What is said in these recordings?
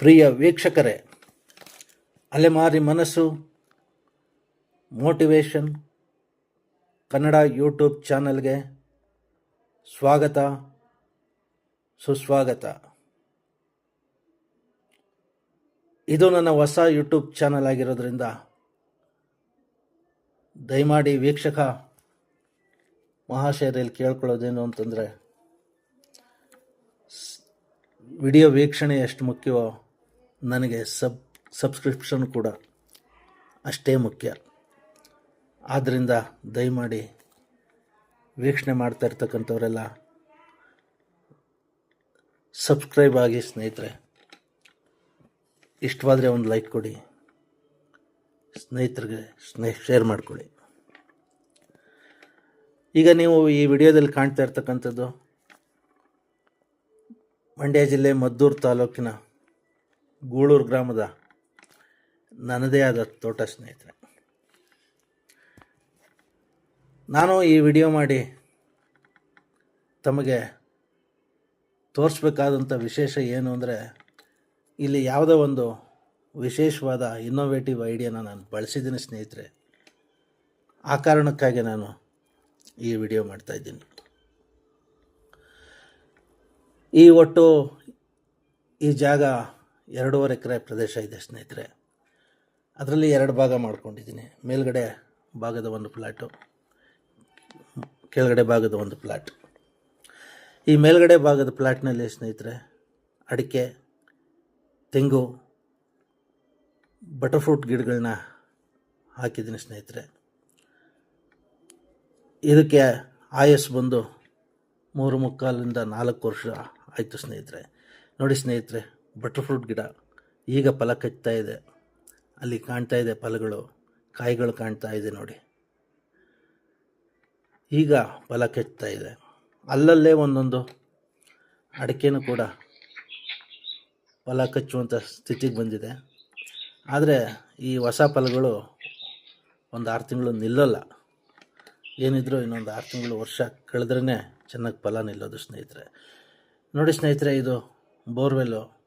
ಪ್ರಿಯ ವೀಕ್ಷಕರೇ, ಅಲೆಮಾರಿ ಮನಸ್ಸು, ಮೋಟಿವೇಶನ್, ಕನ್ನಡ ಯೂಟ್ಯೂಬ್ ಚಾನಲ್ಗೆ ಸ್ವಾಗತ, ಸುಸ್ವಾಗತ. ಇದು ನನ್ನ ಹೊಸ ಯೂಟ್ಯೂಬ್ ಚಾನಲ್ ಆಗಿರೋದ್ರಿಂದ ದಯಮಾಡಿ ವೀಕ್ಷಕ ಮಹಾಶಯರಲ್ಲಿ ಕೇಳ್ಕೊಳ್ಳೋದೇನು ಅಂತಂದರೆ ವಿಡಿಯೋ ವೀಕ್ಷಣೆ ಎಷ್ಟು ಮುಖ್ಯವೋ ನನಗೆ ಸಬ್ ಸಬ್ಸ್ಕ್ರಿಪ್ಷನ್ ಕೂಡ ಅಷ್ಟೇ ಮುಖ್ಯ. ಆದ್ದರಿಂದ ದಯಮಾಡಿ ವೀಕ್ಷಣೆ ಮಾಡ್ತಾ ಇರ್ತಕ್ಕಂಥವರೆಲ್ಲ ಸಬ್ಸ್ಕ್ರೈಬ್ ಆಗಿ ಸ್ನೇಹಿತರೆ, ಇಷ್ಟವಾದರೆ ಒಂದು ಲೈಕ್ ಕೊಡಿ, ಸ್ನೇಹಿತರಿಗೆ ಸ್ನೇಹ ಶೇರ್ ಮಾಡಿಕೊಡಿ ಈಗ ನೀವು ಈ ವಿಡಿಯೋದಲ್ಲಿ ಕಾಣ್ತಾ ಇರ್ತಕ್ಕಂಥದ್ದು ಮಂಡ್ಯ ಜಿಲ್ಲೆ ಮದ್ದೂರು ತಾಲೂಕಿನ ಗೂಳೂರು ಗ್ರಾಮದ ನನ್ನದೇ ಆದ ತೋಟ ಸ್ನೇಹಿತರೆ. ನಾನು ಈ ವಿಡಿಯೋ ಮಾಡಿ ತಮಗೆ ತೋರಿಸ್ಬೇಕಾದಂಥ ವಿಶೇಷ ಏನು ಅಂದರೆ ಇಲ್ಲಿ ಯಾವುದೋ ಒಂದು ವಿಶೇಷವಾದ ಇನ್ನೋವೇಟಿವ್ ಐಡಿಯಾನ ನಾನು ಬಳಸಿದ್ದೀನಿ ಸ್ನೇಹಿತರೆ. ಆ ಕಾರಣಕ್ಕಾಗಿ ನಾನು ಈ ವಿಡಿಯೋ ಮಾಡ್ತಾಯಿದ್ದೀನಿ ಈ ಒಟ್ಟು ಈ ಜಾಗ ಎರಡೂವರೆ ಎಕರೆ ಪ್ರದೇಶ ಇದೆ ಸ್ನೇಹಿತರೆ. ಅದರಲ್ಲಿ ಎರಡು ಭಾಗ ಮಾಡ್ಕೊಂಡಿದ್ದೀನಿ. ಮೇಲ್ಗಡೆ ಭಾಗದ ಒಂದು ಪ್ಲ್ಯಾಟು ಕೆಳಗಡೆ ಭಾಗದ ಒಂದು ಪ್ಲ್ಯಾಟ್ ಈ ಮೇಲ್ಗಡೆ ಭಾಗದ ಫ್ಲ್ಯಾಟ್ನಲ್ಲಿ ಸ್ನೇಹಿತರೆ, ಅಡಿಕೆ, ತೆಂಗು, ಬಟರ್ಫ್ರೂಟ್ ಗಿಡಗಳನ್ನ ಹಾಕಿದ್ದೀನಿ ಸ್ನೇಹಿತರೆ. ಇದಕ್ಕೆ ಆಯಸ್ ಬಂದು ಮೂರು ಮುಕ್ಕಾಲಿಂದ ನಾಲ್ಕು ವರ್ಷ ಆಯಿತು ಸ್ನೇಹಿತರೆ. ನೋಡಿ ಸ್ನೇಹಿತರೆ ಬಟರ್ಫ್ರೂಟ್ ಗಿಡ. ಈಗ ಫಲ ಕಚ್ತಾ ಇದೆ. ಅಲ್ಲಿ ಕಾಣ್ತಾ ಇದೆ ಫಲಗಳು. ಕಾಯಿಗಳು ಕಾಣ್ತಾ ಇದೆ ನೋಡಿ. ಈಗ ಫಲ ಕಚ್ತಾ ಇದೆ. ಅಲ್ಲಲ್ಲೇ ಒಂದೊಂದು ಅಡಿಕೆನೂ ಕೂಡ ಫಲ ಕಚ್ಚುವಂಥ ಸ್ಥಿತಿಗೆ ಬಂದಿದೆ. ಆದರೆ ಈ ಹೊಸ ಫಲಗಳು ಒಂದು ಆರು ತಿಂಗಳು ನಿಲ್ಲಲ್ಲ. ಏನಿದ್ರು ಇನ್ನೊಂದು ಆರು ತಿಂಗಳು ವರ್ಷ ಕಳೆದ್ರೇ ಚೆನ್ನಾಗಿ ಫಲ ನಿಲ್ಲೋದು ಸ್ನೇಹಿತರೆ. ನೋಡಿ ಸ್ನೇಹಿತರೆ, ಇದು ಬೋರ್ವೆಲ್ಲು.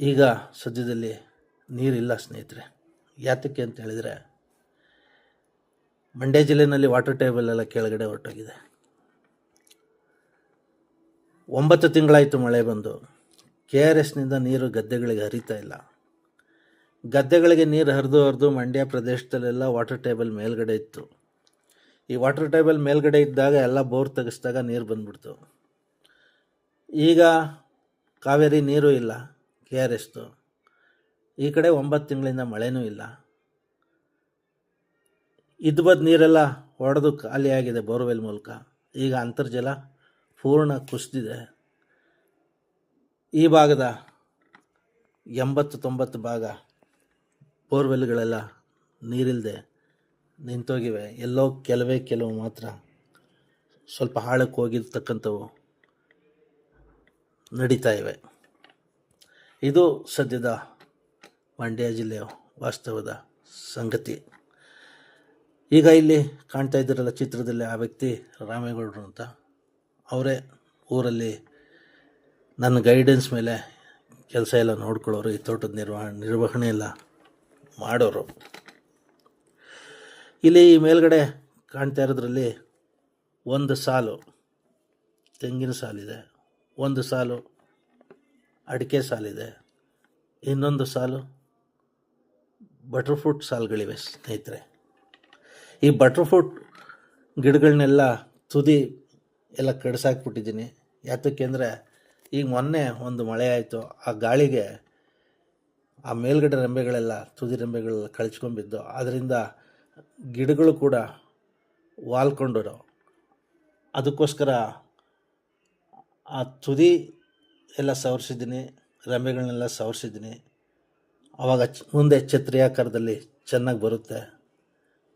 ಈಗ ಸದ್ಯದಲ್ಲಿ ನೀರಿಲ್ಲ ಸ್ನೇಹಿತರೆ. ಯಾತಕ್ಕೆ ಅಂತ ಹೇಳಿದರೆ ಮಂಡ್ಯ ಜಿಲ್ಲೆಯಲ್ಲಿ ವಾಟರ್ ಟೇಬಲ್ ಎಲ್ಲ ಕೆಳಗಡೆ ಹೊರಟೋಗಿದೆ. ಒಂಬತ್ತು ತಿಂಗಳಾಯಿತು ಮಳೆ ಬಂದು. ಕೆ ಆರ್ ಎಸ್ನಿಂದ ನೀರು ಗದ್ದೆಗಳಿಗೆ ಹರಿತಾ ಇಲ್ಲ. ಗದ್ದೆಗಳಿಗೆ ನೀರು ಹರಿದು ಹರಿದು ಮಂಡ್ಯ ಪ್ರದೇಶದಲ್ಲೆಲ್ಲ ವಾಟರ್ ಟೇಬಲ್ ಮೇಲ್ಗಡೆ ಇತ್ತು. ಈ ವಾಟರ್ ಟೇಬಲ್ ಮೇಲ್ಗಡೆ ಇದ್ದಾಗ ಎಲ್ಲ ಬೋರ್ ತೆಗೆಸಿದಾಗ ನೀರು ಬಂದ್ಬಿಡ್ತು. ಈಗ ಕಾವೇರಿ ನೀರು ಇಲ್ಲ. ಕೆ ಆರ್ ಎಸ್ದು ಈ ಕಡೆ ಒಂಬತ್ತು ತಿಂಗಳಿಂದ ಮಳೆನೂ ಇಲ್ಲ. ಇದ್ದು ಬದ್ ನೀರೆಲ್ಲ ಒಡೆದು ಖಾಲಿಯಾಗಿದೆ ಬೋರ್ವೆಲ್ ಮೂಲಕ. ಈಗ ಅಂತರ್ಜಲ ಪೂರ್ಣ ಕುಸಿದಿದೆ. ಈ ಭಾಗದ ಎಂಬತ್ತು ತೊಂಬತ್ತು ಭಾಗ ಬೋರ್ವೆಲ್ಗಳೆಲ್ಲ ನೀರಿಲ್ಲದೆ ನಿಂತೋಗಿವೆ. ಎಲ್ಲೋ ಕೆಲವೇ ಕೆಲವು ಮಾತ್ರ ಸ್ವಲ್ಪ ಹಾಳಕ್ಕೆ ಹೋಗಿರ್ತಕ್ಕಂಥವು ನಡೀತಾ ಇವೆ. ಇದು ಸದ್ಯದ ಮಂಡ್ಯ ಜಿಲ್ಲೆಯ ವಾಸ್ತವದ ಸಂಗತಿ. ಈಗ ಇಲ್ಲಿ ಕಾಣ್ತಾ ಇದ್ದಿರಲ್ಲ ಚಿತ್ರದಲ್ಲಿ ಆ ವ್ಯಕ್ತಿ ರಾಮೇಗೌಡರು ಅಂತ. ಅವರೇ ಊರಲ್ಲಿ ನನ್ನ ಗೈಡೆನ್ಸ್ ಮೇಲೆ ಕೆಲಸ ಎಲ್ಲ ನೋಡ್ಕೊಳ್ಳೋರು, ಈ ತೋಟದ ನಿರ್ವಹಣೆ ನಿರ್ವಹಣೆ ಎಲ್ಲ ಮಾಡೋರು. ಇಲ್ಲಿ ಈ ಮೇಲ್ಗಡೆ ಕಾಣ್ತಾ ಇರೋದ್ರಲ್ಲಿ ಒಂದು ಸಾಲು, ತೆಂಗಿನ ಸಾಲಿದೆ. ಒಂದು ಸಾಲು ಅಡಿಕೆ ಸಾಲಿದೆ. ಇನ್ನೊಂದು ಸಾಲು ಬಟರ್ಫ್ರೂಟ್ ಸಾಲುಗಳಿವೆ ಸ್ನೇಹಿತರೆ. ಈ ಬಟರ್ಫ್ರೂಟ್ ಗಿಡಗಳನ್ನೆಲ್ಲ ತುದಿ ಎಲ್ಲ ಕಡಿಸಾಕ್ಬಿಟ್ಟಿದ್ದೀನಿ. ಯಾತಕ್ಕೆ ಅಂದರೆ ಈಗ ಮೊನ್ನೆ ಒಂದು ಮಳೆ ಆಯಿತು. ಆ ಗಾಳಿಗೆ ಆ ಮೇಲ್ಗಡೆ ರೆಂಬೆಗಳೆಲ್ಲ, ತುದಿ ರೆಂಬೆಗಳೆಲ್ಲ ಕಳ್ಚ್ಕೊಂಬಿದ್ದು ಅದರಿಂದ ಗಿಡಗಳು ಕೂಡ ವಾಲ್ಕೊಂಡರು ಅದಕ್ಕೋಸ್ಕರ ಆ ತುದಿ ಎಲ್ಲ ಸವರಿಸಿದ್ದೀನಿ, ರೆಂಬೆಗಳನ್ನೆಲ್ಲ ಸವರಿಸಿದ್ದೀನಿ. ಆವಾಗ ಮುಂದೆ ಛತ್ರಿಯಾಕಾರದಲ್ಲಿ ಚೆನ್ನಾಗಿ ಬರುತ್ತೆ.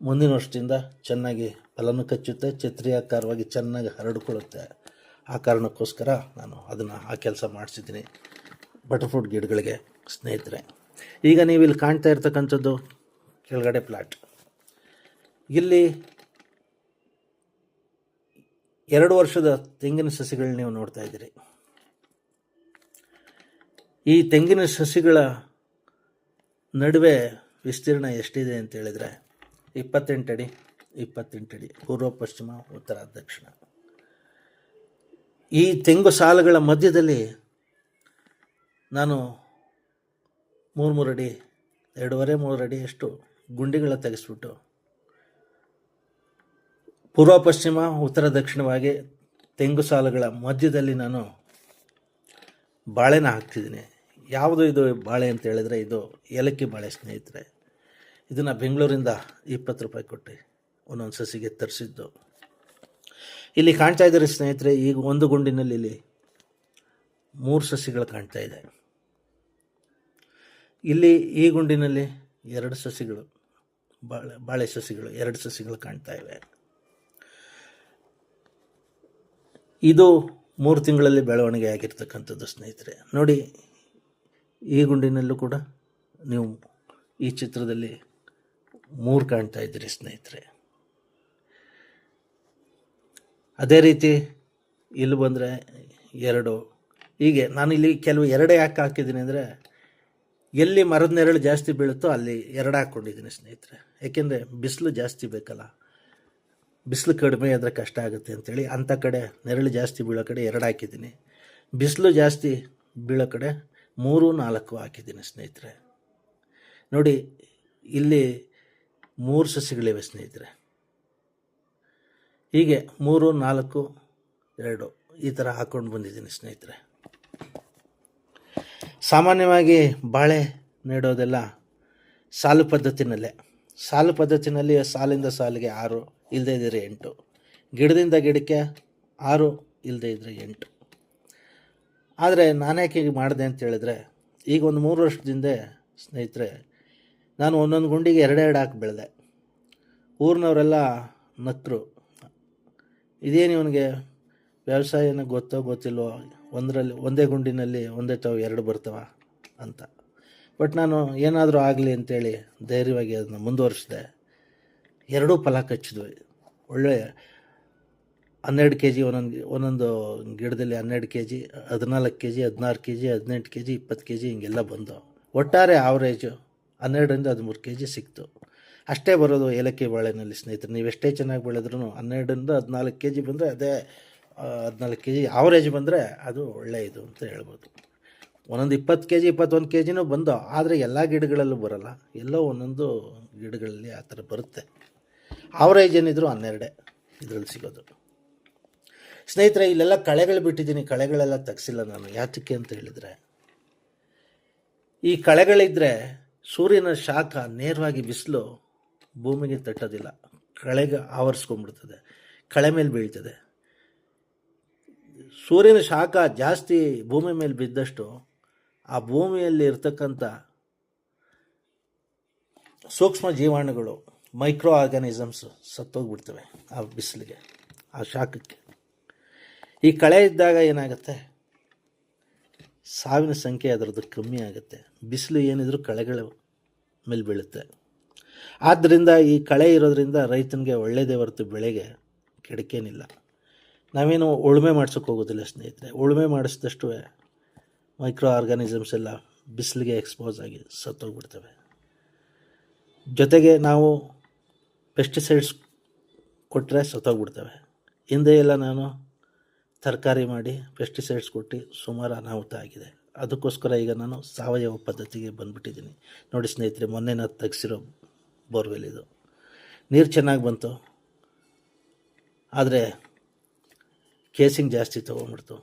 ಮುಂದಿನ ವರ್ಷದಿಂದ ಚೆನ್ನಾಗಿ ಫಲನೂ ಕಚ್ಚುತ್ತೆ, ಛತ್ರಿಯಾಕಾರವಾಗಿ ಚೆನ್ನಾಗಿ ಹರಡಿಕೊಳ್ಳುತ್ತೆ. ಆ ಕಾರಣಕ್ಕೋಸ್ಕರ ನಾನು ಅದನ್ನು ಆ ಕೆಲಸ ಮಾಡಿಸಿದ್ದೀನಿ. ಬಟರ್ಫ್ರೂಟ್ ಗಿಡಗಳಿಗೆ ಸ್ನೇಹಿತರೆ. ಈಗ ನೀವು ಇಲ್ಲಿ ಕಾಣ್ತಾ ಇರ್ತಕ್ಕಂಥದ್ದು ಕೆಳಗಡೆ ಪ್ಲಾಟ್ ಇಲ್ಲಿ ಎರಡು ವರ್ಷದ ತೆಂಗಿನ ಸಸಿಗಳನ್ನ ನೀವು ನೋಡ್ತಾ ಇದ್ದೀರಿ. ಈ ತೆಂಗಿನ ಸಸಿಗಳ ನಡುವೆ ವಿಸ್ತೀರ್ಣ ಎಷ್ಟಿದೆ ಅಂತ ಹೇಳಿದರೆ ಇಪ್ಪತ್ತೆಂಟು ಅಡಿ ಇಪ್ಪತ್ತೆಂಟು ಅಡಿ, ಪೂರ್ವ, ಪಶ್ಚಿಮ, ಉತ್ತರ, ದಕ್ಷಿಣ. ಈ ತೆಂಗು ಸಾಲುಗಳ ಮಧ್ಯದಲ್ಲಿ ನಾನು ಮೂರು ಮೂರು ಅಡಿ, ಎರಡೂವರೆ ಮೂರು ಅಡಿ ಅಷ್ಟು ಗುಂಡಿಗಳ ತೆಗೆಸ್ಬಿಟ್ಟು ಪೂರ್ವ, ಪಶ್ಚಿಮ, ಉತ್ತರ, ದಕ್ಷಿಣವಾಗಿ ತೆಂಗು ಸಾಲುಗಳ ಮಧ್ಯದಲ್ಲಿ ನಾನು ಬಾಳೆನ ಹಾಕ್ತಿದ್ದೀನಿ. ಯಾವುದು ಇದು ಬಾಳೆ ಅಂತ ಹೇಳಿದರೆ ಇದು ಏಲಕ್ಕಿ ಬಾಳೆ, ಸ್ನೇಹಿತರೆ. ಇದನ್ನು ಬೆಂಗಳೂರಿಂದ ಇಪ್ಪತ್ತು ರೂಪಾಯಿ ಕೊಟ್ಟು ಒಂದೊಂದು ಸಸಿಗೆ ತರಿಸಿದ್ದು. ಇಲ್ಲಿ ಕಾಣ್ತಾ ಇದ್ದಾರೆ ಸ್ನೇಹಿತರೆ, ಈಗ ಒಂದು ಗುಂಡಿನಲ್ಲಿ ಇಲ್ಲಿ ಮೂರು ಸಸಿಗಳು ಕಾಣ್ತಾ ಇದೆ. ಇಲ್ಲಿ ಈ ಗುಂಡಿನಲ್ಲಿ ಎರಡು ಸಸಿಗಳು, ಬಾಳೆ ಬಾಳೆ ಸಸಿಗಳು, ಎರಡು ಸಸಿಗಳು ಕಾಣ್ತಾ ಇವೆ. ಇದು ಮೂರು ತಿಂಗಳಲ್ಲಿ ಬೆಳವಣಿಗೆ ಆಗಿರ್ತಕ್ಕಂಥದ್ದು ಸ್ನೇಹಿತರೆ. ನೋಡಿ ಈ ಗುಂಡಿನಲ್ಲೂ ಕೂಡ ನೀವು ಈ ಚಿತ್ರದಲ್ಲಿ ಮೂರು ಕಾಣ್ತಾ ಇದ್ದೀರಿ ಸ್ನೇಹಿತರೆ. ಅದೇ ರೀತಿ ಇಲ್ಲಿ ಬಂದರೆ ಎರಡು. ಹೀಗೆ ನಾನು ಇಲ್ಲಿ ಕೆಲವು ಎರಡೇ ಯಾಕೆ ಹಾಕಿದ್ದೀನಿ ಅಂದರೆ ಎಲ್ಲಿ ಮರದ ನೆರಳು ಜಾಸ್ತಿ ಬೀಳುತ್ತೋ ಅಲ್ಲಿ ಎರಡು ಹಾಕ್ಕೊಂಡಿದ್ದೀನಿ ಸ್ನೇಹಿತರೆ. ಯಾಕೆಂದರೆ ಬಿಸಿಲು ಜಾಸ್ತಿ ಬೇಕಲ್ಲ. ಬಿಸಿಲು ಕಡಿಮೆ ಆದರೆ ಕಷ್ಟ ಆಗುತ್ತೆ ಅಂಥೇಳಿ ಅಂಥ ಕಡೆ ನೆರಳು ಜಾಸ್ತಿ ಬೀಳೋ ಕಡೆ ಎರಡು ಹಾಕಿದ್ದೀನಿ. ಬಿಸಿಲು ಜಾಸ್ತಿ ಬೀಳೋ ಕಡೆ ಮೂರು ನಾಲ್ಕು ಹಾಕಿದ್ದೀನಿ ಸ್ನೇಹಿತರೆ. ನೋಡಿ, ಇಲ್ಲಿ ಮೂರು ಸಸಿಗಳಿವೆ ಸ್ನೇಹಿತರೆ. ಹೀಗೆ ಮೂರು, ನಾಲ್ಕು, ಎರಡು ಈ ಥರ ಹಾಕ್ಕೊಂಡು ಬಂದಿದ್ದೀನಿ ಸ್ನೇಹಿತರೆ. ಸಾಮಾನ್ಯವಾಗಿ ಬಾಳೆ ನೆಡೋದೆಲ್ಲ ಸಾಲು ಪದ್ಧತಿನಲ್ಲೇ. ಸಾಲು ಪದ್ಧತಿನಲ್ಲಿ ಸಾಲಿಂದ ಸಾಲಿಗೆ ಆರು ಇಲ್ಲದೇ ಇದ್ದರೆ ಎಂಟು. ಗಿಡದಿಂದ ಗಿಡಕ್ಕೆ ಆರು ಇಲ್ಲದೇ ಇದ್ದರೆ ಎಂಟು. ಆದರೆ ನಾನ್ಯಾಕೆ ಹೀಗೆ ಮಾಡಿದೆ ಅಂತ ಹೇಳಿದ್ರೆ, ಈಗ ಒಂದು ಮೂರು ವರ್ಷದಿಂದ ಸ್ನೇಹಿತರೆ, ನಾನು ಒಂದೊಂದು ಗುಂಡಿಗೆ ಎರಡೆರಡು ಹಾಕಿ ಬೆಳೆದೆ. ಊರಿನವರೆಲ್ಲ ನಕ್ಕರು ಇದೇನು ಇವನಿಗೆ? ವ್ಯವಸಾಯನ ಗೊತ್ತೋ ಗೊತ್ತಿಲ್ವೋ? ಒಂದರಲ್ಲಿ, ಒಂದೇ ಗುಂಡಿನಲ್ಲಿ ಒಂದೇ ತಾವು ಎರಡು ಬರ್ತವ ಅಂತ. ಬಟ್ ನಾನು ಏನಾದರೂ ಆಗಲಿ ಅಂತೇಳಿ ಧೈರ್ಯವಾಗಿ ಅದನ್ನು ಮುಂದುವರಿಸಿದೆ. ಎರಡೂ ಫಲ ಕಚ್ಚಿದ್ವಿ. ಒಳ್ಳೆ ಹನ್ನೆರಡು ಕೆ ಜಿ ಒಂದೊಂದು ಒಂದೊಂದು ಗಿಡದಲ್ಲಿ ಹನ್ನೆರಡು ಕೆ ಜಿ ಹದಿನಾಲ್ಕು ಕೆ ಜಿ ಹದಿನಾರು ಕೆ ಜಿ ಹದಿನೆಂಟು ಕೆ ಜಿ ಇಪ್ಪತ್ತು ಕೆ ಜಿ ಹಿಂಗೆಲ್ಲ ಬಂದು ಒಟ್ಟಾರೆ ಆವ್ರೇಜು ಹನ್ನೆರಡರಿಂದ ಹದಿಮೂರು ಕೆ ಜಿ ಸಿಕ್ತು. ಅಷ್ಟೇ ಬರೋದು ಏಲಕ್ಕಿ ಬಾಳೆನಲ್ಲಿ ಸ್ನೇಹಿತರೆ. ನೀವು ಎಷ್ಟೇ ಚೆನ್ನಾಗಿ ಬೆಳೆದ್ರೂ ಹನ್ನೆರಡರಿಂದ ಹದಿನಾಲ್ಕು ಕೆ ಜಿ ಬಂದರೆ ಅದೇ ಹದಿನಾಲ್ಕು ಕೆ ಜಿ ಆವ್ರೇಜ್ ಬಂದರೆ ಅದು ಒಳ್ಳೆಯದು ಅಂತ ಹೇಳ್ಬೋದು. ಒಂದೊಂದು ಇಪ್ಪತ್ತು ಕೆ ಜಿ ಇಪ್ಪತ್ತೊಂದು ಕೆ ಜಿನೂ ಬಂದು, ಆದರೆ ಎಲ್ಲ ಗಿಡಗಳಲ್ಲೂ ಬರೋಲ್ಲ. ಎಲ್ಲೋ ಒಂದೊಂದು ಗಿಡಗಳಲ್ಲಿ ಆ ಥರ ಬರುತ್ತೆ. ಆವ್ರೇಜ್ ಏನಿದ್ರು ಹನ್ನೆರಡೇ ಇದರಲ್ಲಿ ಸಿಗೋದು. ಸ್ನೇಹಿತರೆ, ಇಲ್ಲೆಲ್ಲ ಕಳೆಗಳು ಬಿಟ್ಟಿದ್ದೀನಿ. ಕಳೆಗಳೆಲ್ಲ ತೆಗ್ಸಿಲ್ಲ ನಾನು. ಯಾತಕ್ಕೆ ಅಂತ ಹೇಳಿದರೆ, ಈ ಕಳೆಗಳಿದ್ದರೆ ಸೂರ್ಯನ ಶಾಖ ನೇರವಾಗಿ ಬಿಸಿಲು ಭೂಮಿಗೆ ತಟ್ಟೋದಿಲ್ಲ. ಕಳೆಗೆ ಆವರಿಸ್ಕೊಂಡ್ಬಿಡ್ತದೆ. ಕಳೆ ಮೇಲೆ ಬೀಳ್ತದೆ. ಸೂರ್ಯನ ಶಾಖ ಜಾಸ್ತಿ ಭೂಮಿ ಮೇಲೆ ಬಿದ್ದಷ್ಟು ಆ ಭೂಮಿಯಲ್ಲಿ ಇರ್ತಕ್ಕಂಥ ಸೂಕ್ಷ್ಮ ಜೀವಾಣುಗಳು ಮೈಕ್ರೋ ಆರ್ಗಾನಿಸಮ್ಸ್ ಸತ್ತೋಗ್ಬಿಡ್ತವೆ ಆ ಬಿಸಿಲಿಗೆ, ಆ ಶಾಖಕ್ಕೆ. ಈ ಕಳೆ ಇದ್ದಾಗ ಏನಾಗುತ್ತೆ? ಸಾವಿನ ಸಂಖ್ಯೆ ಅದರದ್ದು ಕಮ್ಮಿ ಆಗುತ್ತೆ. ಬಿಸಿಲು ಏನಿದ್ರು ಕಳೆಗಳ ಮೇಲೆ ಬೀಳುತ್ತೆ. ಆದ್ದರಿಂದ ಈ ಕಳೆ ಇರೋದ್ರಿಂದ ರೈತನಿಗೆ ಒಳ್ಳೆಯದೇ ಹೊರತು ಬೆಳೆಗೆ ಕೆಡಕೇನಿಲ್ಲ. ನಾವೇನು ಉಳುಮೆ ಮಾಡಿಸೋಕೆ ಹೋಗೋದಿಲ್ಲ ಸ್ನೇಹಿತರೆ. ಉಳುಮೆ ಮಾಡಿಸಿದಷ್ಟು ಮೈಕ್ರೋ ಆರ್ಗಾನಿಸಮ್ಸ್ ಎಲ್ಲ ಬಿಸಿಲಿಗೆ ಎಕ್ಸ್ಪೋಸ್ ಆಗಿ ಸತ್ತೋಗ್ಬಿಡ್ತವೆ. ಜೊತೆಗೆ ನಾವು ಪೆಸ್ಟಿಸೈಡ್ಸ್ ಕೊಟ್ಟರೆ ಸತ್ತೋಗ್ಬಿಡ್ತವೆ. ಹಿಂದೆ ಎಲ್ಲ ನಾನು ತರಕಾರಿ ಮಾಡಿ ಪೆಸ್ಟಿಸೈಡ್ಸ್ ಕೊಟ್ಟು ಸುಮಾರು ಅನಾಹುತ ಆಗಿದೆ. ಅದಕ್ಕೋಸ್ಕರ ಈಗ ನಾನು ಸಾವಯವ ಪದ್ಧತಿಗೆ ಬಂದುಬಿಟ್ಟಿದ್ದೀನಿ. ನೋಡಿ ಸ್ನೇಹಿತರೆ, ಮೊನ್ನೆ ನಾನು ತೆಗ್ಸಿರೋ ಬೋರ್ವೆಲ್ ಇದು. ನೀರು ಚೆನ್ನಾಗಿ ಬಂತು. ಆದರೆ ಕೇಸಿಂಗ್ ಜಾಸ್ತಿ ತೊಗೊಂಡ್ಬಿಡ್ತು.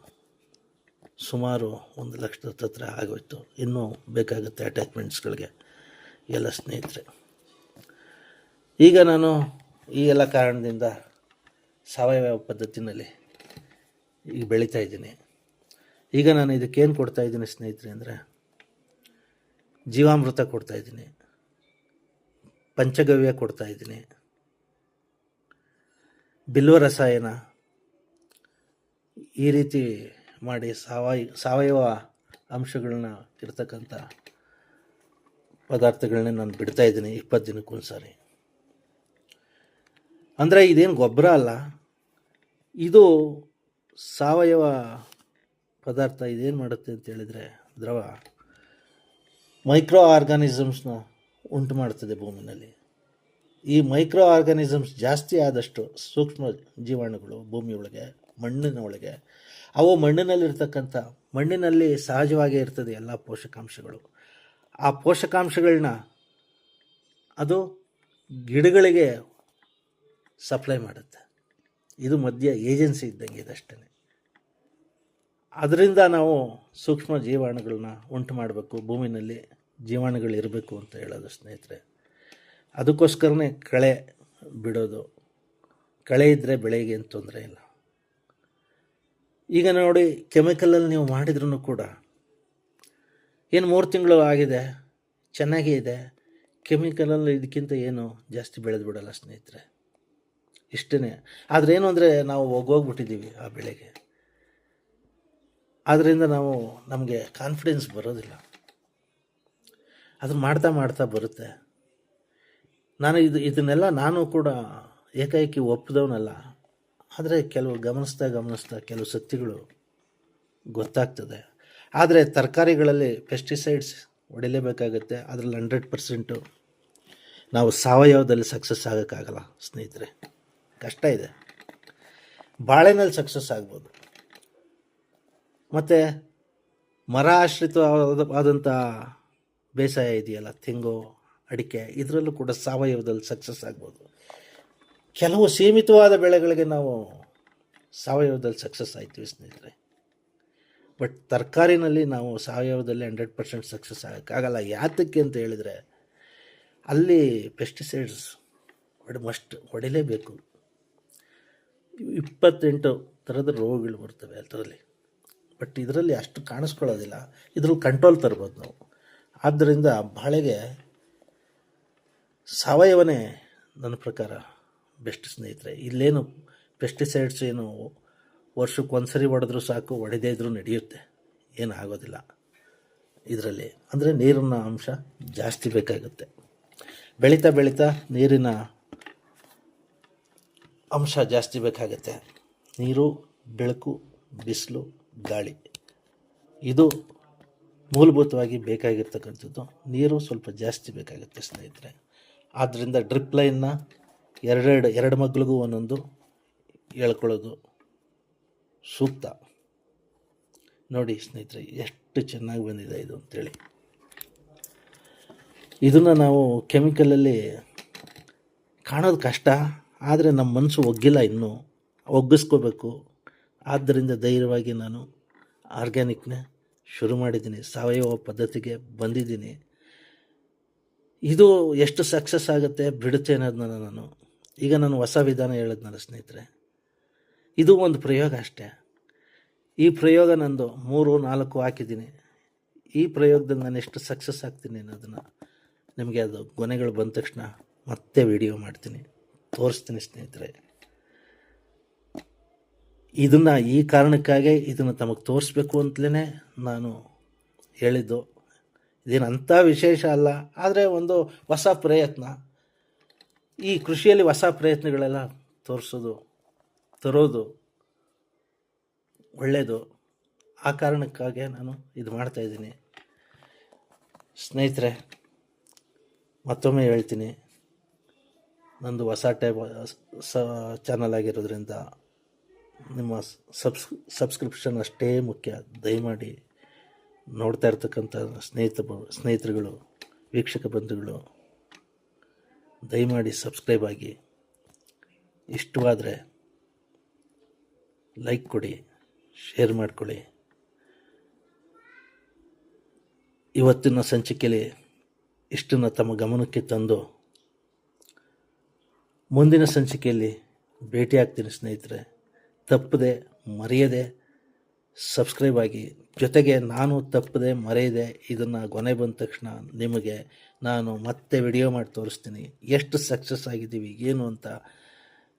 ಸುಮಾರು ಒಂದು ಲಕ್ಷದ ಹತ್ರ ಆಗೋಯ್ತು. ಇನ್ನೂ ಬೇಕಾಗುತ್ತೆ ಅಟ್ಯಾಚ್ಮೆಂಟ್ಸ್ಗಳಿಗೆ ಎಲ್ಲ ಸ್ನೇಹಿತರೆ, ಈಗ ನಾನು ಈ ಎಲ್ಲ ಕಾರಣದಿಂದ ಸಾವಯವ ಪದ್ಧತಿನಲ್ಲಿ ಈಗ ಬೆಳೀತಾ ಇದ್ದೀನಿ. ಈಗ ನಾನು ಇದಕ್ಕೇನು ಕೊಡ್ತಾ ಇದ್ದೀನಿ ಸ್ನೇಹಿತರೆ ಅಂದರೆ, ಜೀವಾಮೃತ ಕೊಡ್ತಾ ಇದ್ದೀನಿ. ಪಂಚಗವ್ಯ ಕೊಡ್ತಾ ಇದ್ದೀನಿ. ಬಿಲ್ವ ರಸಾಯನ ಈ ರೀತಿ ಮಾಡಿ ಸಾವಯ ಸಾವಯವ ಅಂಶಗಳನ್ನ ಇರ್ತಕ್ಕಂಥ ಪದಾರ್ಥಗಳನ್ನೇ ನಾನು ಬಿಡ್ತಾ ಇದ್ದೀನಿ ಇಪ್ಪತ್ತು ದಿನಕ್ಕೊಂದು ಸಾರಿ ಅಂದರೆ ಇದೇನು ಗೊಬ್ಬರ ಅಲ್ಲ, ಇದು ಸಾವಯವ ಪದಾರ್ಥ ಇದೇನು ಮಾಡುತ್ತೆ ಅಂತ ಹೇಳಿದರೆ, ದ್ರವ ಮೈಕ್ರೋ ಆರ್ಗಾನಿಸಮ್ಸ್ನ ಉಂಟು ಮಾಡ್ತದೆ ಭೂಮಿನಲ್ಲಿ. ಈ ಮೈಕ್ರೋ ಆರ್ಗಾನಿಸಮ್ಸ್ ಜಾಸ್ತಿ ಆದಷ್ಟು ಸೂಕ್ಷ್ಮ ಜೀವಾಣುಗಳು ಭೂಮಿಯೊಳಗೆ ಮಣ್ಣಿನ ಒಳಗೆ, ಅವು ಮಣ್ಣಿನಲ್ಲಿರ್ತಕ್ಕಂಥ, ಮಣ್ಣಿನಲ್ಲಿ ಸಹಜವಾಗಿ ಇರ್ತದೆ ಎಲ್ಲ ಪೋಷಕಾಂಶಗಳು. ಆ ಪೋಷಕಾಂಶಗಳನ್ನ ಅದು ಗಿಡಗಳಿಗೆ ಸಪ್ಲೈ ಮಾಡುತ್ತೆ. ಇದು ಮಧ್ಯ ಏಜೆನ್ಸಿ ಇದ್ದಂಗೆ ಇದಷ್ಟೇ ಅದರಿಂದ ನಾವು ಸೂಕ್ಷ್ಮ ಜೀವಾಣುಗಳನ್ನ ಉಂಟು ಮಾಡಬೇಕು, ಭೂಮಿನಲ್ಲಿ ಜೀವಾಣುಗಳು ಇರಬೇಕು ಅಂತ ಹೇಳೋದು ಸ್ನೇಹಿತರೆ. ಅದಕ್ಕೋಸ್ಕರನೇ ಕಳೆ ಬಿಡೋದು. ಕಳೆ ಇದ್ದರೆ ಬೆಳೆಗೆ ಏನು ತೊಂದರೆ ಇಲ್ಲ. ಈಗ ನೋಡಿ ಕೆಮಿಕಲಲ್ಲಿ ನೀವು ಮಾಡಿದ್ರೂ ಕೂಡ ಏನು ಮೂರು ತಿಂಗಳು ಆಗಿದೆ, ಚೆನ್ನಾಗೇ ಇದೆ. ಕೆಮಿಕಲಲ್ಲಿ ಇದಕ್ಕಿಂತ ಏನು ಜಾಸ್ತಿ ಬೆಳೆದು ಬಿಡಲ್ಲ ಸ್ನೇಹಿತರೆ. ಇಷ್ಟೇ ಆದರೆ ಏನು ಅಂದರೆ ನಾವು ಒಗ್ಗೋಗ್ಬಿಟ್ಟಿದ್ದೀವಿ ಆ ಬೆಳೆಗೆ. ಆದ್ದರಿಂದ ನಾವು ನಮಗೆ ಕಾನ್ಫಿಡೆನ್ಸ್ ಬರೋದಿಲ್ಲ. ಅದನ್ನು ಮಾಡ್ತಾ ಮಾಡ್ತಾ ಬರುತ್ತೆ. ನಾನು ಇದು, ಇದನ್ನೆಲ್ಲ ನಾನು ಕೂಡ ಏಕಾಏಕಿ ಒಪ್ಪಿದವನಲ್ಲ ಆದರೆ ಕೆಲವು ಗಮನಿಸ್ತಾ ಗಮನಿಸ್ತಾ ಕೆಲವು ಸತ್ಯಗಳು ಗೊತ್ತಾಗ್ತದೆ. ಆದರೆ ತರಕಾರಿಗಳಲ್ಲಿ ಪೆಸ್ಟಿಸೈಡ್ಸ್ ಹೊಡಿಲೇಬೇಕಾಗುತ್ತೆ. ಅದರಲ್ಲಿ ಹಂಡ್ರೆಡ್ ಪರ್ಸೆಂಟು ನಾವು ಸಾವಯವದಲ್ಲಿ ಸಕ್ಸಸ್ ಆಗೋಕ್ಕಾಗಲ್ಲ ಸ್ನೇಹಿತರೆ. ಕಷ್ಟ ಇದೆ. ಬಾಳೆನಲ್ಲಿ ಸಕ್ಸಸ್ ಆಗ್ಬೋದು. ಮತ್ತು ಮರ ಆಶ್ರಿತವಾದಂಥ ಬೇಸಾಯ ಇದೆಯಲ್ಲ, ತೆಂಗು, ಅಡಿಕೆ, ಇದರಲ್ಲೂ ಕೂಡ ಸಾವಯವದಲ್ಲಿ ಸಕ್ಸಸ್ ಆಗ್ಬೋದು. ಕೆಲವು ಸೀಮಿತವಾದ ಬೆಳೆಗಳಿಗೆ ನಾವು ಸಾವಯವದಲ್ಲಿ ಸಕ್ಸಸ್ ಆಯ್ತೀವಿ ಸ್ನೇಹಿತರೆ. ಬಟ್ ತರಕಾರಿನಲ್ಲಿ ನಾವು ಸಾವಯವದಲ್ಲಿ ಹಂಡ್ರೆಡ್ ಪರ್ಸೆಂಟ್ ಸಕ್ಸಸ್ ಆಗೋಕ್ಕಾಗಲ್ಲ ಯಾತಕ್ಕೆ ಅಂತ ಹೇಳಿದರೆ ಅಲ್ಲಿ ಪೆಸ್ಟಿಸೈಡ್ಸ್ ಮಸ್ಟ್ ಹೊಡಿಲೇಬೇಕು ಇಪ್ಪತ್ತೆಂಟು ಥರದ ರೋಗಗಳು ಬರ್ತವೆ ಅದರಲ್ಲಿ ಬಟ್ ಇದರಲ್ಲಿ ಅಷ್ಟು ಕಾಣಿಸ್ಕೊಳ್ಳೋದಿಲ್ಲ. ಇದ್ರಲ್ಲಿ ಕಂಟ್ರೋಲ್ ತರ್ಬೋದು ನಾವು. ಆದ್ದರಿಂದ ಬಾಳೆಗೆ ಸಾವಯವನೇ ನನ್ನ ಪ್ರಕಾರ ಬೆಸ್ಟ್ ಸ್ನೇಹಿತರೆ. ಇಲ್ಲೇನು ಪೆಸ್ಟಿಸೈಡ್ಸ್ ಏನು ವರ್ಷಕ್ಕೆ ಒಂದು ಸರಿ ಹೊಡೆದ್ರೂ ಸಾಕು, ಹೊಡೆದೇ ಇದ್ರೂ ನಡೆಯುತ್ತೆ. ಏನು ಆಗೋದಿಲ್ಲ ಇದರಲ್ಲಿ. ಅಂದರೆ ನೀರಿನ ಅಂಶ ಜಾಸ್ತಿ ಬೇಕಾಗುತ್ತೆ. ಬೆಳೀತಾ ಬೆಳೀತಾ ನೀರಿನ ಅಂಶ ಜಾಸ್ತಿ ಬೇಕಾಗುತ್ತೆ. ನೀರು, ಬೆಳಕು, ಬಿಸಿಲು, ಗಾಳಿ. ಇದು ಮೂಲಭೂತವಾಗಿ ಬೇಕಾಗಿರ್ತಕ್ಕಂಥದ್ದು. ನೀರು ಸ್ವಲ್ಪ ಜಾಸ್ತಿ ಬೇಕಾಗುತ್ತೆ ಸ್ನೇಹಿತರೆ. ಆದ್ದರಿಂದ ಡ್ರಿಪ್ ಲೈನ್ನ ಎರಡೆರಡು, ಎರಡು ಮಗ್ಳಿಗೂ ಒಂದೊಂದು ಹೇಳ್ಕೊಳ್ಳೋದು ಸೂಕ್ತ. ನೋಡಿ ಸ್ನೇಹಿತರೆ, ಎಷ್ಟು ಚೆನ್ನಾಗಿ ಬಂದಿದೆ ಇದು ಅಂತೇಳಿ. ಇದನ್ನು ನಾವು ಕೆಮಿಕಲಲ್ಲಿ ಕಾಣೋದು ಕಷ್ಟ. ಆದರೆ ನಮ್ಮ ಮನಸ್ಸು ಒಗ್ಗಿಲ್ಲ ಇನ್ನೂ. ಒಗ್ಗಿಸ್ಕೋಬೇಕು. ಆದ್ದರಿಂದ ಧೈರ್ಯವಾಗಿ ನಾನು ಆರ್ಗ್ಯಾನಿಕ್ನ ಶುರು ಮಾಡಿದ್ದೀನಿ. ಸಾವಯವ ಪದ್ಧತಿಗೆ ಬಂದಿದ್ದೀನಿ. ಇದು ಎಷ್ಟು ಸಕ್ಸಸ್ ಆಗುತ್ತೆ ಬಿಡುತ್ತೆ ಅನ್ನೋದನ್ನ ನಾನು ಈಗ ನಾನು ಹೊಸ ವಿಧಾನ ಹೇಳಿದ್ನಲ್ಲ ಸ್ನೇಹಿತರೆ. ಇದು ಒಂದು ಪ್ರಯೋಗ ಅಷ್ಟೇ. ಈ ಪ್ರಯೋಗ ನಂದು ಮೂರು, ನಾಲ್ಕು ಹಾಕಿದ್ದೀನಿ. ಈ ಪ್ರಯೋಗದಲ್ಲಿ ನಾನು ಎಷ್ಟು ಸಕ್ಸಸ್ ಆಗ್ತೀನಿ ಅನ್ನೋದನ್ನು ನಿಮಗೆ ಅದು ಕೊನೆಗಳು ಬಂದ ತಕ್ಷಣ ಮತ್ತೆ ವಿಡಿಯೋ ಮಾಡ್ತೀನಿ. ತೋರಿಸ್ತೀನಿ ಸ್ನೇಹಿತರೆ. ಇದನ್ನು ಈ ಕಾರಣಕ್ಕಾಗಿ ಇದನ್ನು ತಮಗೆ ತೋರಿಸ್ಬೇಕು ಅಂತಲೇ ನಾನು ಹೇಳಿದ್ದು. ಇದೇನು ಅಂಥ ವಿಶೇಷ ಅಲ್ಲ, ಆದರೆ ಒಂದು ಹೊಸ ಪ್ರಯತ್ನ. ಈ ಕೃಷಿಯಲ್ಲಿ ಹೊಸ ಪ್ರಯತ್ನಗಳೆಲ್ಲ ತೋರಿಸೋದು, ತರೋದು ಒಳ್ಳೆಯದು ಆ ಕಾರಣಕ್ಕಾಗೇ ನಾನು ಇದು ಮಾಡ್ತಾಯಿದ್ದೀನಿ ಸ್ನೇಹಿತರೆ, ಮತ್ತೊಮ್ಮೆ ಹೇಳ್ತೀನಿ. ನಂದು ಹೊಸ ಟೈಪ್ ಸ ಚಾನಲ್ ಆಗಿರೋದ್ರಿಂದ ನಿಮ್ಮ ಸಬ್ಸ್ ಸಬ್ಸ್ಕ್ರಿಪ್ಷನ್ ಅಷ್ಟೇ ಮುಖ್ಯ. ದಯಮಾಡಿ ನೋಡ್ತಾ ಇರ್ತಕ್ಕಂಥ ಸ್ನೇಹಿತ ಸ್ನೇಹಿತರುಗಳು, ವೀಕ್ಷಕ ಬಂಧುಗಳು, ದಯಮಾಡಿ ಸಬ್ಸ್ಕ್ರೈಬ್ ಆಗಿ. ಇಷ್ಟವಾದರೆ ಲೈಕ್ ಕೊಡಿ ಶೇರ್ ಮಾಡಿಕೊಳ್ಳಿ ಇವತ್ತಿನ ಸಂಚಿಕೆಯಲ್ಲಿ ಇಷ್ಟನ್ನು ತಮ್ಮ ಗಮನಕ್ಕೆ ತಂದು ಮುಂದಿನ ಸಂಚಿಕೆಯಲ್ಲಿ ಭೇಟಿಯಾಗ್ತೀನಿ ಸ್ನೇಹಿತರೆ. ತಪ್ಪದೆ ಮರೆಯದೆ ಸಬ್ಸ್ಕ್ರೈಬ್ ಆಗಿ. ಜೊತೆಗೆ ನಾನು ತಪ್ಪದೆ ಮರೆಯದೆ ಇದನ್ನು ಕೊನೆ ಬಂದ ತಕ್ಷಣ ನಿಮಗೆ ನಾನು ಮತ್ತೆ ವಿಡಿಯೋ ಮಾಡಿ ತೋರಿಸ್ತೀನಿ. ಎಷ್ಟು ಸಕ್ಸಸ್ ಆಗಿದ್ದೀವಿ, ಏನು ಅಂತ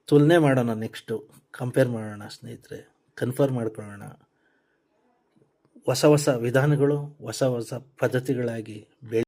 ತುಲನೆ ಮಾಡೋಣ ನೆಕ್ಸ್ಟು ಕಂಪೇರ್ ಮಾಡೋಣ ಸ್ನೇಹಿತರೆ. ಕನ್ಫರ್ಮ್ ಮಾಡ್ಕೊಳ್ಳೋಣ. ಹೊಸ ಹೊಸ ವಿಧಾನಗಳು, ಹೊಸ ಹೊಸ ಪದ್ಧತಿಗಳಾಗಿ ಬೆಳೆ